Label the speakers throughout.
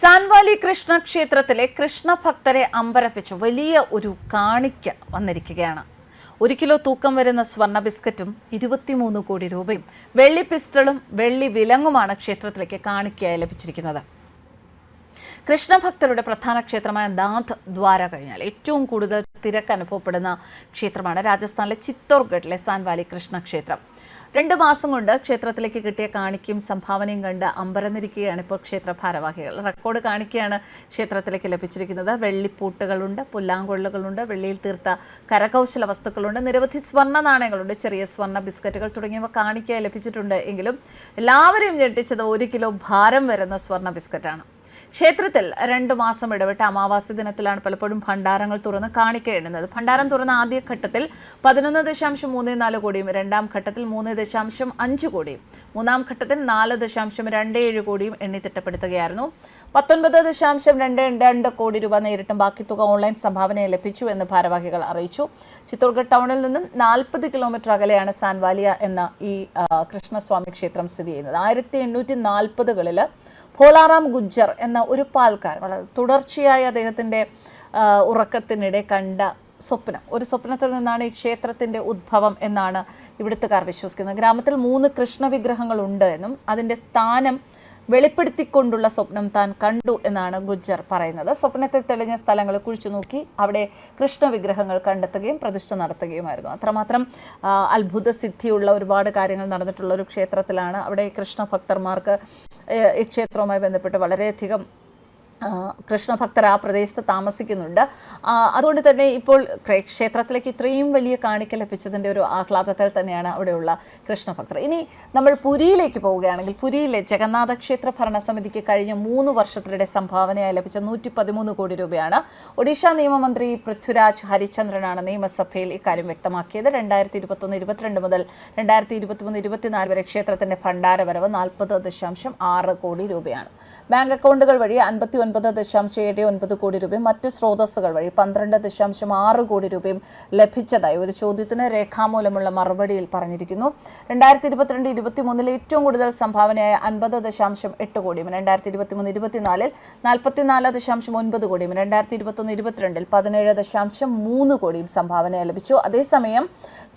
Speaker 1: സാൻവാലി കൃഷ്ണ ക്ഷേത്രത്തിലെ കൃഷ്ണഭക്തരെ അമ്പരപ്പിച്ച് വലിയ ഒരു കാണിക്ക വന്നിരിക്കുകയാണ്. ഒരു കിലോ തൂക്കം വരുന്ന സ്വർണ ബിസ്ക്കറ്റും ഇരുപത്തിമൂന്ന് കോടി രൂപയും വെള്ളി പിസ്റ്റളും വെള്ളി വിലങ്ങുമാണ് ക്ഷേത്രത്തിലേക്ക് കാണിക്കയായി ലഭിച്ചിരിക്കുന്നത്. കൃഷ്ണഭക്തരുടെ പ്രധാന ക്ഷേത്രമായ നാഥ് ദ്വാര കഴിഞ്ഞാൽ ഏറ്റവും കൂടുതൽ തിരക്ക് അനുഭവപ്പെടുന്ന ക്ഷേത്രമാണ് രാജസ്ഥാനിലെ ചിത്തോർഗഡിലെ സാൻവാലി കൃഷ്ണ ക്ഷേത്രം രണ്ട് മാസം കൊണ്ട് ക്ഷേത്രത്തിലേക്ക് കിട്ടിയ കാണിക്കും സംഭാവനയും കണ്ട് അമ്പരന്നിരിക്കുകയാണ് ഇപ്പോൾ ക്ഷേത്ര ഭാരവാഹികൾ റെക്കോർഡ് കാണിക്കുകയാണ് ക്ഷേത്രത്തിലേക്ക് ലഭിച്ചിരിക്കുന്നത്. വെള്ളിപ്പൂട്ടുകളുണ്ട് പുല്ലാങ്കൊള്ളുകളുണ്ട് വെള്ളിയിൽ തീർത്ത കരകൗശല വസ്തുക്കളുണ്ട് നിരവധി സ്വർണ നാണയങ്ങളുണ്ട് ചെറിയ സ്വർണ ബിസ്ക്കറ്റുകൾ തുടങ്ങിയവ കാണിക്കാൻ ലഭിച്ചിട്ടുണ്ട്. എങ്കിലും എല്ലാവരെയും ഞെട്ടിച്ചത് ഒരു കിലോ ഭാരം വരുന്ന സ്വർണ ബിസ്ക്കറ്റാണ്. ക്ഷേത്രത്തിൽ രണ്ട് മാസം ഇടവിട്ട് അമാവാസി ദിനത്തിലാണ് പലപ്പോഴും ഭണ്ഡാരങ്ങൾ തുറന്ന് കാണിക്ക എണ്ണുന്നത്. ഭണ്ഡാരം തുറന്ന ആദ്യ ഘട്ടത്തിൽ പതിനൊന്ന് ദശാംശം മൂന്ന് നാല് കോടിയും രണ്ടാം ഘട്ടത്തിൽ മൂന്ന് ദശാംശം അഞ്ച് കോടിയും മൂന്നാം ഘട്ടത്തിൽ നാല് ദശാംശം രണ്ട് ഏഴ് കോടിയും എണ്ണി തിട്ടപ്പെടുത്തുകയായിരുന്നു. പത്തൊൻപത് ദശാംശം രണ്ട് രണ്ട് കോടി രൂപ നേരിട്ടും ബാക്കി തുക ഓൺലൈൻ സംഭാവനയെ ലഭിച്ചു എന്ന് ഭാരവാഹികൾ അറിയിച്ചു. ചിത്തോർഗഡ് ടൗണിൽ നിന്നും നാൽപ്പത് കിലോമീറ്റർ അകലെയാണ് സാൻവാലിയ എന്ന ഈ കൃഷ്ണസ്വാമി ക്ഷേത്രം സ്ഥിതി ചെയ്യുന്നത്. ആയിരത്തി എണ്ണൂറ്റി നാൽപ്പതുകളിൽ ഭോലാറാം ഗുജ്ജർ എന്ന ഒരു പാൽക്കാരൻ വളരെ തുടർച്ചയായി അദ്ദേഹത്തിന്റെ ഉറക്കത്തിനിടെ കണ്ട സ്വപ്നം. ഒരു സ്വപ്നത്തിൽ നിന്നാണ് ഈ ക്ഷേത്രത്തിന്റെ ഉദ്ഭവം എന്നാണ് ഇവിടുത്തുകാർ വിശ്വസിക്കുന്നത്. ഗ്രാമത്തിൽ മൂന്ന് കൃഷ്ണ വിഗ്രഹങ്ങളുണ്ട് എന്നും അതിന്റെ സ്ഥാനം വെളിപ്പെടുത്തിക്കൊണ്ടുള്ള സ്വപ്നം താൻ കണ്ടു എന്നാണ് ഗുജ്ജർ പറയുന്നത്. സ്വപ്നത്തിൽ തെളിഞ്ഞ സ്ഥലങ്ങൾ കുഴിച്ചു നോക്കി അവിടെ കൃഷ്ണ വിഗ്രഹങ്ങൾ കണ്ടെത്തുകയും പ്രതിഷ്ഠ നടത്തുകയുമായിരുന്നു. അത്രമാത്രം അത്ഭുത സിദ്ധിയുള്ള ഒരുപാട് കാര്യങ്ങൾ നടന്നിട്ടുള്ള ഒരു ക്ഷേത്രത്തിലാണ് അവിടെ കൃഷ്ണ ഭക്തന്മാർക്ക് ഈ ക്ഷേത്രവുമായി ബന്ധപ്പെട്ട് വളരെയധികം കൃഷ്ണഭക്തർ ആ പ്രദേശത്ത് താമസിക്കുന്നുണ്ട്. അതുകൊണ്ട് തന്നെ ഇപ്പോൾ ക്ഷേത്രത്തിലേക്ക് ഇത്രയും വലിയ കാണിക്ക ലഭിച്ചതിന്റെ ഒരു ആഹ്ലാദത്തിൽ തന്നെയാണ് അവിടെയുള്ള കൃഷ്ണഭക്തർ. ഇനി നമ്മൾ പുരിയിലേക്ക് പോവുകയാണെങ്കിൽ പുരിയിലെ ജഗന്നാഥ ക്ഷേത്ര ഭരണസമിതിക്ക് കഴിഞ്ഞ മൂന്ന് വർഷത്തിനിടെ സംഭാവനയായി ലഭിച്ച നൂറ്റി പതിമൂന്ന് കോടി രൂപയാണ് ഒഡീഷ നിയമമന്ത്രി പൃഥ്വിരാജ് ഹരിചന്ദ്രനാണ് നിയമസഭയിൽ ഇക്കാര്യം വ്യക്തമാക്കിയത്. രണ്ടായിരത്തി ഇരുപത്തൊന്ന് ഇരുപത്തിരണ്ട് മുതൽ രണ്ടായിരത്തി ഇരുപത്തിമൂന്ന് ഇരുപത്തിനാല് വരെ ക്ഷേത്രത്തിന്റെ ഭണ്ഡാരവരവ് നാൽപ്പത് ദശാംശം ആറ് കോടി രൂപയാണ്. ബാങ്ക് അക്കൗണ്ടുകൾ വഴി അൻപത്തി ഒൻപത് ദശാംശം ഏഴ് ഒൻപത് കോടി രൂപയും മറ്റ് സ്രോതസ്സുകൾ വഴി പന്ത്രണ്ട് ദശാംശം ആറ് കോടി രൂപയും ലഭിച്ചതായി ഒരു ചോദ്യത്തിന് രേഖാമൂലമുള്ള മറുപടിയിൽ പറഞ്ഞിരിക്കുന്നു. രണ്ടായിരത്തി ഇരുപത്തിരണ്ട് ഇരുപത്തിമൂന്നിൽ ഏറ്റവും കൂടുതൽ സംഭാവനയായ അൻപത് ദശാംശം എട്ട് കോടിയും രണ്ടായിരത്തി ഇരുപത്തിമൂന്ന് ഇരുപത്തിനാലിൽ നാൽപ്പത്തിനാല് ദശാംശം ഒൻപത് കോടിയും രണ്ടായിരത്തി ഇരുപത്തൊന്ന് ഇരുപത്തിരണ്ടിൽ പതിനേഴ് ദശാംശം മൂന്ന് കോടിയും സംഭാവന ലഭിച്ചു. അതേസമയം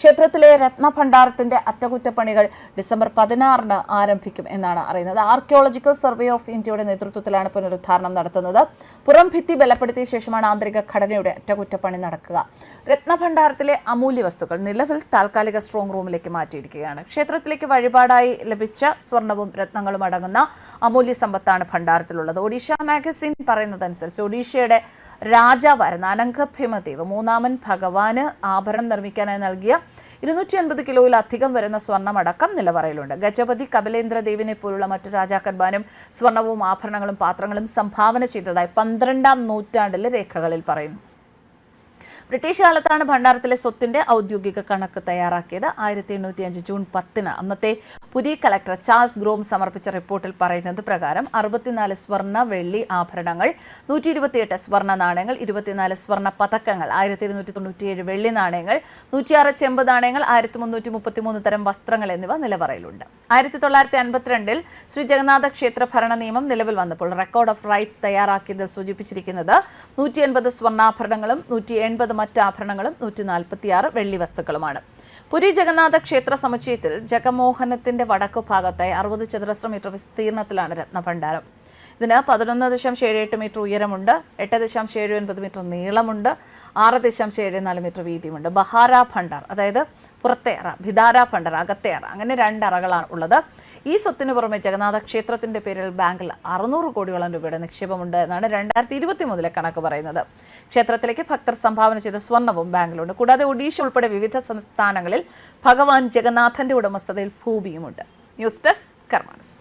Speaker 1: ക്ഷേത്രത്തിലെ രത്നഭണ്ഡാരത്തിന്റെ അറ്റകുറ്റപ്പണികൾ ഡിസംബർ പതിനാറിന് ആരംഭിക്കും എന്നാണ് അറിയുന്നത്. ആർക്കിയോളജിക്കൽ സർവേ ഓഫ് ഇന്ത്യയുടെ നേതൃത്വത്തിലാണ് പുനരുദ്ധാരണം നടത്തുന്നത്. പുറം ഭിത്തി ബലപ്പെടുത്തിയ ശേഷമാണ് ആന്തരിക ഘടനയുടെ അറ്റകുറ്റപ്പണി നടക്കുക. രത്നഭണ്ഡാരത്തിലെ അമൂല്യ വസ്തുക്കൾ നിലവിൽ താൽക്കാലിക സ്ട്രോങ് റൂമിലേക്ക് മാറ്റിയിരിക്കുകയാണ്. ക്ഷേത്രത്തിലേക്ക് വഴിപാടായി ലഭിച്ച സ്വർണവും രത്നങ്ങളും അടങ്ങുന്ന അമൂല്യ സമ്പത്താണ് ഭണ്ഡാരത്തിലുള്ളത്. ഒഡീഷ മാഗസിൻ പറയുന്നതനുസരിച്ച് ഒഡീഷയുടെ രാജാവായിരുന്ന അനങ്കഭീമദേവ് മൂന്നാമൻ ഭഗവാന് ആഭരണം നിർമ്മിക്കാനായി നൽകിയ ഇരുന്നൂറ്റി അൻപത് കിലോയിലധികം വരുന്ന സ്വർണമടക്കം നിലവറയിലുണ്ട്. ഗജപതി കപിലേന്ദ്ര ദേവിനെ പോലുള്ള മറ്റു രാജാക്കന്മാരും സ്വർണവും ആഭരണങ്ങളും പാത്രങ്ങളും സംഭാവന ചെയ്തതായി പന്ത്രണ്ടാം നൂറ്റാണ്ടിലെ രേഖകളിൽ പറയുന്നു. ബ്രിട്ടീഷ് കാലത്താണ് ഭണ്ഡാരത്തിലെ സ്വത്തിന്റെ ഔദ്യോഗിക കണക്ക് തയ്യാറാക്കിയത്. ആയിരത്തി എണ്ണൂറ്റി അഞ്ച് ജൂൺ പത്തിന് അന്നത്തെ പുതിയ കളക്ടർ ചാൾസ് ഗ്രോം സമർപ്പിച്ച റിപ്പോർട്ടിൽ പറയുന്നത് പ്രകാരം അറുപത്തിനാല് സ്വർണ വെള്ളി ആഭരണങ്ങൾ നൂറ്റി ഇരുപത്തിയെട്ട് സ്വർണ നാണയങ്ങൾ ഇരുപത്തിനാല് സ്വർണ പതക്കങ്ങൾ ആയിരത്തി ഇരുന്നൂറ്റി തൊണ്ണൂറ്റിയേഴ് വെള്ളി നാണയങ്ങൾ നൂറ്റിയാറ് ചെമ്പ് നാണയങ്ങൾ ആയിരത്തി മുന്നൂറ്റി മുപ്പത്തിമൂന്ന് തരം വസ്ത്രങ്ങൾ എന്നിവ നിലവറയിലുണ്ട്. ആയിരത്തി തൊള്ളായിരത്തി അൻപത്തിരണ്ടിൽ ശ്രീ ജഗന്നാഥ ക്ഷേത്ര ഭരണ നിയമം നിലവിൽ വന്നപ്പോൾ റെക്കോർഡ് ഓഫ് റൈറ്റ്സ് തയ്യാറാക്കിയതിൽ സൂചിപ്പിച്ചിരിക്കുന്നത് നൂറ്റി എൺപത് സ്വർണാഭരണങ്ങളും നൂറ്റി എൺപത് മറ്റ് ആഭരണങ്ങളും നൂറ്റി നാൽപ്പത്തിയാറ് വെള്ളി വസ്തുക്കളുമാണ്. പുരി ജഗന്നാഥ ക്ഷേത്ര സമുച്ചയത്തിൽ ജഗമോഹനത്തിന്റെ വടക്കു ഭാഗത്തായി അറുപത് ചതുരശ്ര മീറ്റർ വിസ്തീർണത്തിലാണ് രത്നഭണ്ഡാരം. ഇതിന് പതിനൊന്ന് ദശാംശം ഏഴ് എട്ട് മീറ്റർ ഉയരമുണ്ട് എട്ട് ദശാംശം ഏഴ് ഒൻപത് മീറ്റർ നീളമുണ്ട് ആറ് ദശാംശം ഏഴ് നാല് മീറ്റർ വീതിയുമുണ്ട്. ബഹാര ഭണ്ഡാർ അതായത് പുറത്തെ അറ ഭിതാര ഭണ്ടാർ അകത്തെ അറ അങ്ങനെ രണ്ട് അറകളാണ് ഉള്ളത്. ഈ സ്വത്തിന് പുറമെ ജഗന്നാഥ ക്ഷേത്രത്തിന്റെ പേരിൽ ബാങ്കിൽ അറുന്നൂറ് കോടിയോളം രൂപയുടെ നിക്ഷേപമുണ്ട് എന്നാണ് രണ്ടായിരത്തി ഇരുപത്തി മൂന്നിലെ കണക്ക് പറയുന്നത്. ക്ഷേത്രത്തിലേക്ക് ഭക്തർ സംഭാവന ചെയ്ത സ്വർണവും ബാങ്കിലുണ്ട്. കൂടാതെ ഒഡീഷ ഉൾപ്പെടെ വിവിധ സംസ്ഥാനങ്ങളിൽ ഭഗവാൻ ജഗന്നാഥന്റെ ഉടമസ്ഥതയിൽ ഭൂമിയുമുണ്ട്. News desk കർമാനസ്.